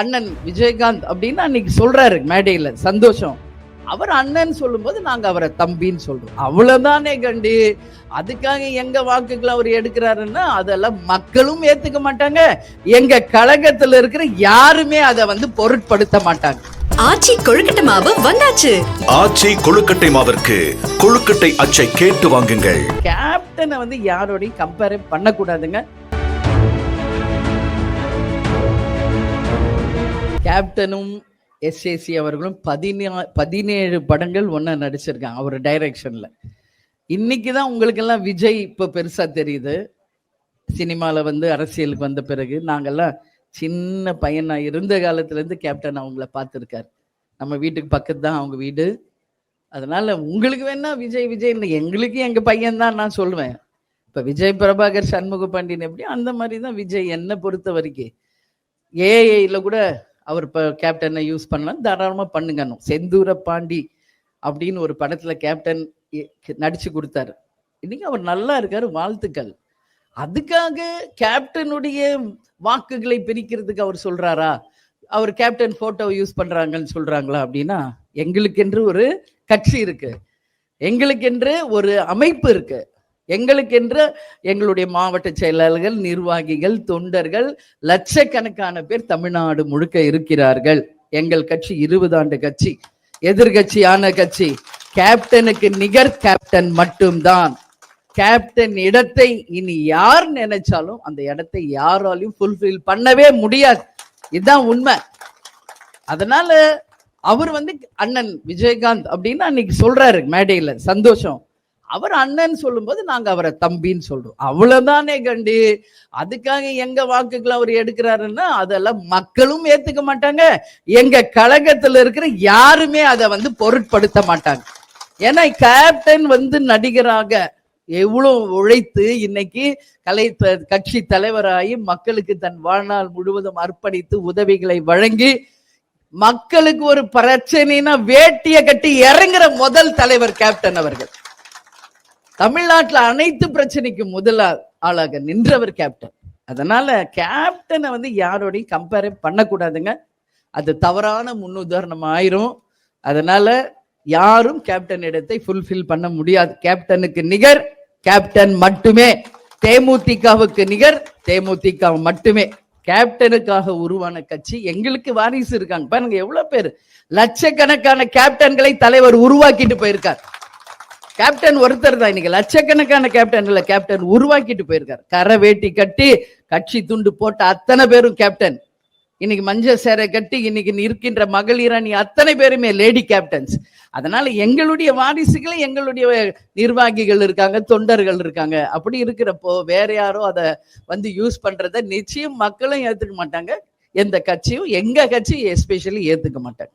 அண்ணன் விஜயகாந்த் அப்படின்னு அன்னைக்கு சொல்றாரு மேடையில சந்தோஷம். அவர் அண்ணன் சொல்லும்போது நாங்க அவரை தம்பின்னு சொல்றோம். அவ்வளவுதானே கண்டு? அதுக்காக எங்க வாக்குகளை அவர் எடுக்கிறாருன்னா அதெல்லாம் மக்களும் ஏத்துக்க மாட்டாங்க. எங்க கழகத்துல இருக்கிற யாருமே அதை வந்து பொருட்படுத்த மாட்டாங்க. ஆச்சி கொழுக்கட்டை மாவு வந்தாச்சு. ஆச்சி கொழுக்கட்டை மாவிற்கு கொழுக்கட்டை அச்சை கேட்டு வாங்குங்கள். கேப்டனை வந்து யாரோடையும் கம்பேர் பண்ணக்கூடாதுங்க. கேப்டனும் எஸ்ஏசி அவர்களும் பதினா பதினேழு படங்கள் ஒன்றா நடிச்சிருக்காங்க அவர் டைரக்ஷனில். இன்னைக்கு தான் உங்களுக்கெல்லாம் விஜய் இப்போ பெருசாக தெரியுது. சினிமாவில் வந்து அரசியலுக்கு வந்த பிறகு நாங்கெல்லாம் சின்ன பையனாக இருந்த காலத்துலேருந்து கேப்டன் அவங்கள பார்த்துருக்காரு. நம்ம வீட்டுக்கு பக்கத்து தான் அவங்க வீடு. அதனால உங்களுக்கு வேணா விஜய் விஜய் இல்லை எங்களுக்கு எங்கள் பையன் தான் நான் சொல்லுவேன் இப்போ விஜய் பிரபாகர் சண்முக பாண்டியன் எப்படி அந்த மாதிரி தான் விஜய் என்னை பொறுத்த வரைக்கும். ஏஐயில் கூட அவர் இப்போ கேப்டனை யூஸ் பண்ணலாம். தாராளமாக பண்ணுங்கணும் செந்தூர பாண்டி அப்படின்னு ஒரு படத்தில் கேப்டன் நடித்து நடிச்சு கொடுத்தாரு. இன்னைக்கு அவர் நல்லா இருக்காரு. வாழ்த்துக்கள். அதுக்காக கேப்டனுடைய வாக்குகளை பிரிக்கிறதுக்கு அவர் சொல்றாரா? அவர் கேப்டன் போட்டோவை யூஸ் பண்றாங்கன்னு சொல்றாங்களா அப்படின்னா எங்களுக்கென்று ஒரு கட்சி இருக்கு. எங்களுக்கென்று ஒரு அமைப்பு இருக்கு. எங்களுக்கென்று எங்களுடைய மாவட்ட செயலாளர்கள் நிர்வாகிகள் தொண்டர்கள் லட்சக்கணக்கான பேர் தமிழ்நாடு முழுக்க இருக்கிறார்கள். எங்கள் கட்சி இருபது ஆண்டு கட்சி எதிர்கட்சியான கட்சி. கேப்டனுக்கு நிகர் கேப்டன் மட்டும்தான். கேப்டன் இடத்தை இனி யார் நினைச்சாலும் அந்த இடத்தை யாராலையும் ஃபுல்ஃபில் பண்ணவே முடியாது. இதுதான் உண்மை. அதனால அவர் வந்து அண்ணன் விஜயகாந்த் அப்படின்னு அன்னைக்கு சொல்றாரு மேடையில சந்தோஷம். அவர் அண்ணன் சொல்லும்போது நாங்க அவரை தம்பின்னு சொல்றோம். அவ்வளவுதானே கண்டு. அதுக்காக எங்க வாக்குகளை அவர் எடுக்கிறாருன்னா அதெல்லாம் மக்களும் ஏத்துக்க மாட்டாங்க. எங்க கழகத்துல இருக்கிற யாருமே அதை வந்து பொருட்படுத்த மாட்டாங்க. ஏன்னா கேப்டன் வந்து நடிகராக எவ்வளோ உழைத்து இன்னைக்கு கலை த- கட்சி தலைவராகி மக்களுக்கு தன் வாழ்நாள் முழுவதும் அர்ப்பணித்து உதவிகளை வழங்கி மக்களுக்கு ஒரு பிரச்சனைனா வேட்டியை கட்டி இறங்குற முதல் தலைவர் கேப்டன் அவர்கள். தமிழ்நாட்டில் அனைத்து பிரச்சனைக்கும் முதல் ஆளாக நின்றவர் கேப்டன் அதனால கேப்டனை வந்து யாரோடையும் கம்பேர் பண்ணக்கூடாதுங்க. அது தவறான முன்னுதாரணம் ஆயிரும். அதனால யாரும் கேப்டன் இடத்தை ஃபுல்ஃபில் பண்ண முடியாது. கேப்டனுக்கு நிகர் கேப்டன் மட்டுமே. தேமுதிகவுக்கு நிகர் தேமுதிக மட்டுமே. கேப்டனுக்காக உருவான கட்சி எங்களுக்கு வாரிசு இருக்காங்க. பாருங்க எவ்வளவு பேர்? லட்சக்கணக்கான கேப்டன்களை தலைவர் உருவாக்கிட்டு போயிருக்கார். கேப்டன் ஒருத்தர் தான் இன்னைக்கு. லட்சக்கணக்கான கேப்டன் இல்லை கேப்டன் உருவாக்கிட்டு போயிருக்காரு. கரை வேட்டி கட்டி கட்சி துண்டு போட்ட அத்தனை பேரும் கேப்டன் இன்னைக்கு மஞ்சள் சேரை கட்டி இன்னைக்கு இருக்கின்ற மகளிர் அணி அத்தனை பேருமே லேடி கேப்டன்ஸ் அதனால எங்களுடைய வாரிசுகளை எங்களுடைய நிர்வாகிகள் இருக்காங்க தொண்டர்கள் இருக்காங்க. அப்படி இருக்கிறப்போ வேற யாரோ அதை வந்து யூஸ் பண்றத நிச்சயம் மக்களும் ஏத்துக்க மாட்டாங்க. எந்த கட்சியும் எங்க கட்சி எஸ்பெஷலி ஏத்துக்க மாட்டாங்க.